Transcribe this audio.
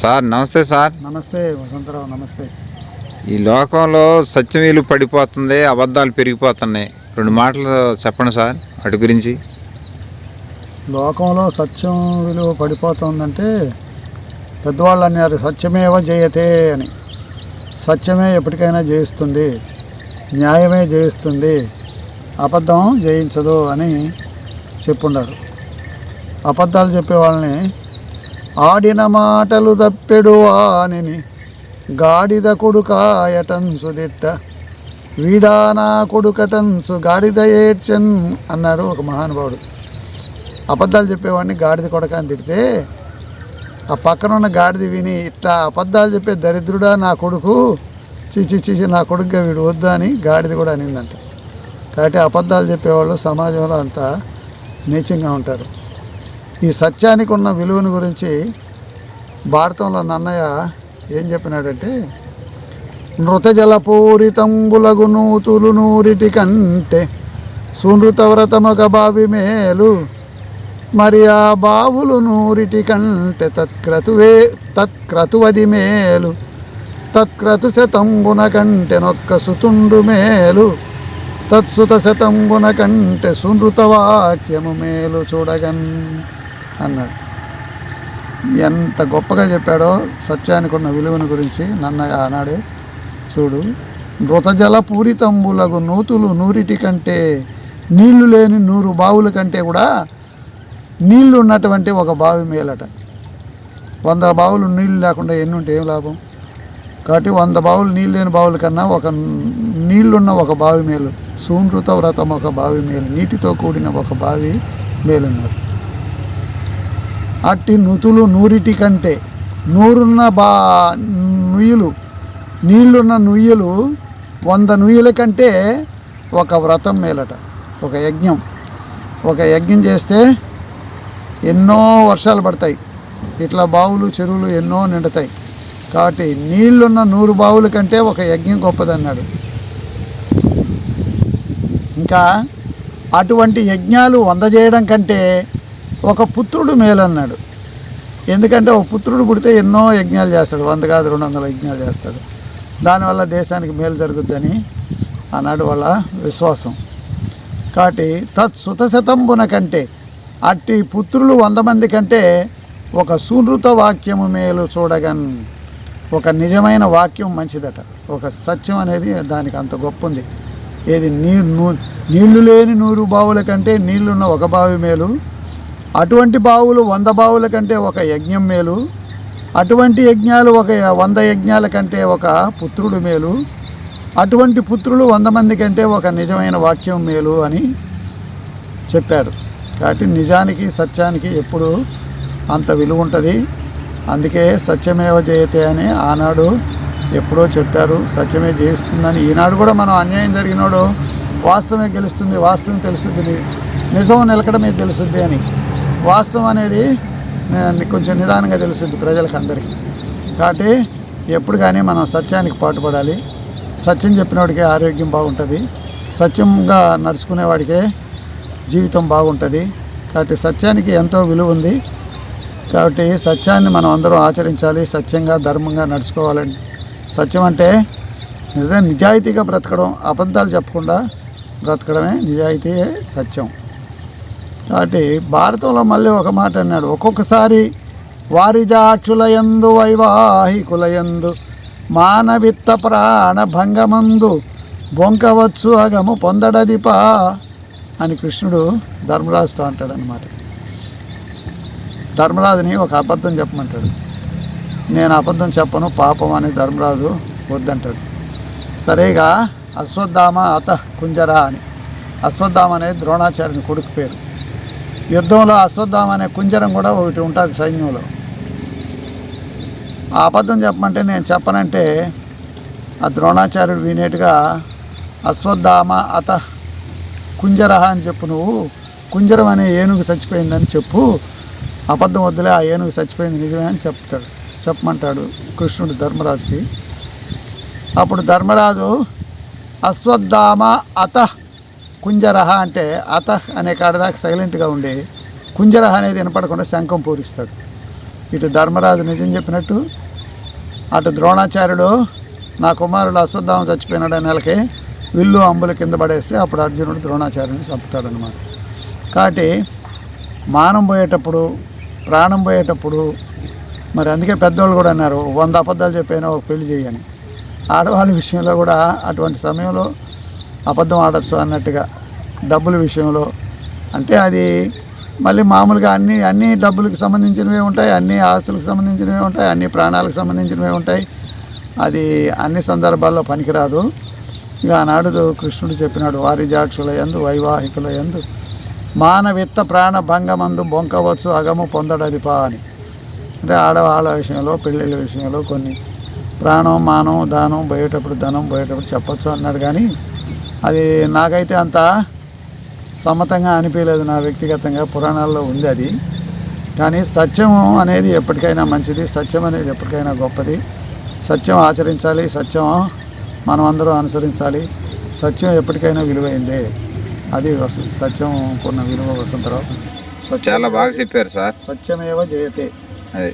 Sir నమస్తే sir. నమస్తే వసంతరావు నమస్తే. ఈ లోకంలో సత్యమీలు పడిపోతుంది అబద్ధాలు పెరిగిపోతున్నాయి. రెండు మాటలు చెప్పండి సార్ వాటి గురించి. లోకంలో సత్యం విలువ పడిపోతుందంటే పెద్దవాళ్ళు అన్నారు సత్యమేవ జయతే అని. సత్యమే ఎప్పటికైనా జయిస్తుంది న్యాయమే జయిస్తుంది అబద్ధం జయించదు అని చెప్పుండారు. అబద్ధాలు చెప్పే వాళ్ళని ఆడిన మాటలు తప్పెడు వానిని గాడిద కొడుకాయటంసు దిట్ట వీడా నా కొడుకటంసు గాడిద ఏడ్చన్ అన్నాడు ఒక మహానుభావుడు. అబద్ధాలు చెప్పేవాడిని గాడిద కొడక అని తిడితే ఆ పక్కన ఉన్న గాడిద విని ఇట్లా అబద్ధాలు చెప్పే దరిద్రుడా నా కొడుకు? చిచి చిచి నా కొడుకుగా వీడు వద్దు అని గాడిద కూడా అనిందంట. కాబట్టి అబద్ధాలు చెప్పేవాళ్ళు సమాజంలో అంతా నీచంగా ఉంటారు. ఈ సత్యానికి ఉన్న విలువను గురించి భారతంలో నన్నయ్య ఏం చెప్పినాడంటే నృతజలపూరితంబులగు నూతులు నూరిటి కంటే సునృతవ్రతమొక బావి మేలు మరి ఆ బావులు నూరిటి కంటే తత్క్రతువే తత్క్రతువది మేలు. తత్క్రతు శతంబున కంటే నొక్క సుతుండు మేలు తత్సుత శతంబున కంటే సునృత వాక్యము మేలు చూడగన్. అన్నాడు. ఎంత గొప్పగా చెప్పాడో సత్యానికి ఉన్న విలువను గురించి నన్న ఆనాడే చూడు. మృతజల పూరితంబులగు నూతులు నూరిటి కంటే నీళ్ళు లేని నూరు బావుల కంటే కూడా నీళ్ళు ఉన్నటువంటి ఒక బావి మేలట. వంద బావులు నీళ్ళు లేకుండా ఎన్ని ఉంటే ఏం లాభం? కాబట్టి వంద బావులు నీళ్ళు లేని బావుల కన్నా ఒక నీళ్ళున్న ఒక బావి మేలు సూనృత వ్రతం ఒక బావి మేలు నీటితో కూడిన ఒక బావి మేలున్నారు. అట్టి నుతులు నూరిటి కంటే నూరున్న బా నుయ్యలు నీళ్ళున్న నుయ్యలు వంద నుయ్యల కంటే ఒక వ్రతం మేలట ఒక యజ్ఞం. ఒక యజ్ఞం చేస్తే ఎన్నో వర్షాలు పడతాయి. ఇట్లా బావులు చెరువులు ఎన్నో నిండుతాయి. కాబట్టి నీళ్ళున్న నూరు బావుల కంటే ఒక యజ్ఞం గొప్పదన్నాడు. ఇంకా అటువంటి యజ్ఞాలు వంద చేయడం కంటే ఒక పుత్రుడు మేలన్నాడు. ఎందుకంటే ఒక పుత్రుడు పుడితే ఎన్నో యజ్ఞాలు చేస్తాడు. వంద కాదు రెండు వందల యజ్ఞాలు చేస్తాడు. దానివల్ల దేశానికి మేలు జరుగుద్దని ఆనాడు వాళ్ళ విశ్వాసం. కాబట్టి తత్ సుతశతంబున కంటే అట్టి పుత్రులు వంద మంది కంటే ఒక సునృత వాక్యము మేలు చూడగన్. ఒక నిజమైన వాక్యం మంచిదట. ఒక సత్యం అనేది దానికి అంత గొప్ప ఉంది ఏది నీళ్ళు నూ- నీళ్ళు లేని నూరు బావుల కంటే నీళ్ళున్న ఒక బావి మేలు అటువంటి బావులు వంద బావుల కంటే ఒక యజ్ఞం మేలు అటువంటి యజ్ఞాలు ఒక వంద యజ్ఞాల కంటే ఒక పుత్రుడు మేలు అటువంటి పుత్రులు వంద మంది కంటే ఒక నిజమైన వాక్యం మేలు అని చెప్పారు. కాబట్టి నిజానికి సత్యానికి ఎప్పుడు అంత విలువ ఉంటుంది. అందుకే సత్యమేవ జయతే అని ఆనాడు ఎప్పుడో చెప్పారు. సత్యమే జయిస్తుందని ఈనాడు కూడా మనం అన్యాయం జరిగినాడు వాస్తవమే గెలుస్తుంది వాస్తవం తెలుస్తుంది నిజం నిలకడమే తెలుస్తుంది అని. వాస్తవం అనేది కొంచెం నిదానంగా తెలుస్తుంది ప్రజలకు అందరికీ. కాబట్టి ఎప్పుడు కానీ మనం సత్యానికి పాటుపడాలి. సత్యం చెప్పినవాడికే ఆరోగ్యం బాగుంటుంది. సత్యంగా నడుచుకునేవాడికే జీవితం బాగుంటుంది. కాబట్టి సత్యానికి ఎంతో విలువ ఉంది. కాబట్టి సత్యాన్ని మనం అందరం ఆచరించాలి. సత్యంగా ధర్మంగా నడుచుకోవాలని. సత్యం అంటే నిజం నిజాయితీగా బ్రతకడం అబద్ధాలు చెప్పకుండా బ్రతకడమే నిజాయితీయే సత్యం. కాబట్టి భారతంలో మళ్ళీ ఒక మాట అన్నాడు. ఒక్కొక్కసారి వారిజాక్షులయందు వైవాహికులయందు మానవిత్త ప్రాణ భంగమందు బొంకవచ్చు అగము పొందడదిపా అని కృష్ణుడు ధర్మరాజుతో అంటాడనమాట ధర్మరాజుని ఒక అబద్ధం చెప్పమంటాడు. నేను అబద్ధం చెప్పను పాపం అని ధర్మరాజు వద్దంటాడు. సరేగా అశ్వత్థామ అత కుంజరా అని. అశ్వత్థామ అనేది ద్రోణాచార్యుని కొడుకు పేరు. యుద్ధంలో అశ్వత్థామ అనే కుంజరం కూడా ఒకటి ఉంటుంది సైన్యంలో. ఆ అబద్ధం చెప్పమంటే నేను చెప్పనంటే ఆ ద్రోణాచార్యుడు వినేట్టుగా అశ్వత్థామ అత కుంజరహ అని చెప్పు నువ్వు. కుంజరం అనే ఏనుగు చచ్చిపోయిందని చెప్పు. అబద్ధం వద్దులే ఆ ఏనుగు చచ్చిపోయింది నిజమే అని చెప్తాడు. చెప్పమంటాడు కృష్ణుడు ధర్మరాజుకి. అప్పుడు ధర్మరాజు అశ్వత్థామ అత కుంజరహ అంటే అత అనే కాడదాకా సైలెంట్గా ఉండి కుంజరహ అనేది వినపడకుండా శంఖం పూరిస్తాడు. ఇటు ధర్మరాజు నిజం చెప్పినట్టు అటు ద్రోణాచార్యుడు నా కుమారుడు అశ్వత్థామ చచ్చిపోయినాడు అనే నెలకి విల్లు అంబుల కింద పడేస్తే అప్పుడు అర్జునుడు ద్రోణాచార్యుని చంపుతాడనమాట కాబట్టి మానం పోయేటప్పుడు ప్రాణం పోయేటప్పుడు మరి అందుకే పెద్దవాళ్ళు కూడా అన్నారు వంద అబద్ధాలు చెప్పైనా ఒక పెళ్ళి చేయని ఆడవాళ్ళ విషయంలో కూడా అటువంటి సమయంలో అబద్ధం ఆడచ్చు అన్నట్టుగా డబ్బుల విషయంలో. అంటే అది మళ్ళీ మామూలుగా అన్ని అన్ని డబ్బులకు సంబంధించినవే ఉంటాయి అన్ని ఆస్తులకు సంబంధించినవే ఉంటాయి అన్ని ప్రాణాలకు సంబంధించినవే ఉంటాయి. అది అన్ని సందర్భాల్లో పనికిరాదు. ఇక ఆనాడు కృష్ణుడు చెప్పినాడు వారి జాక్షుల ఎందు వైవాహికుల ఎందు మానవిత్త ప్రాణ భంగమందు బొంకవచ్చు అగము పొందడదిపా అని. అంటే ఆడవాళ్ళ విషయంలో పెళ్ళిళ్ళ విషయంలో కొన్ని ప్రాణం మానం దానం పోయేటప్పుడు ధనం పోయేటప్పుడు చెప్పచ్చు అన్నాడు కానీ అది నాకైతే అంత సమ్మతంగా అనిపించలేదు నా వ్యక్తిగతంగా. పురాణాల్లో ఉంది అది. కానీ సత్యం అనేది ఎప్పటికైనా మంచిది. సత్యం అనేది ఎప్పటికైనా గొప్పది. సత్యం ఆచరించాలి. సత్యం మనం అందరం అనుసరించాలి. సత్యం ఎప్పటికైనా విలువైందే. అది సత్యం కొన్న విలువ వసంతరావు చాలా బాగా చెప్పారు సార్. సత్యమేవ జయతే. అది.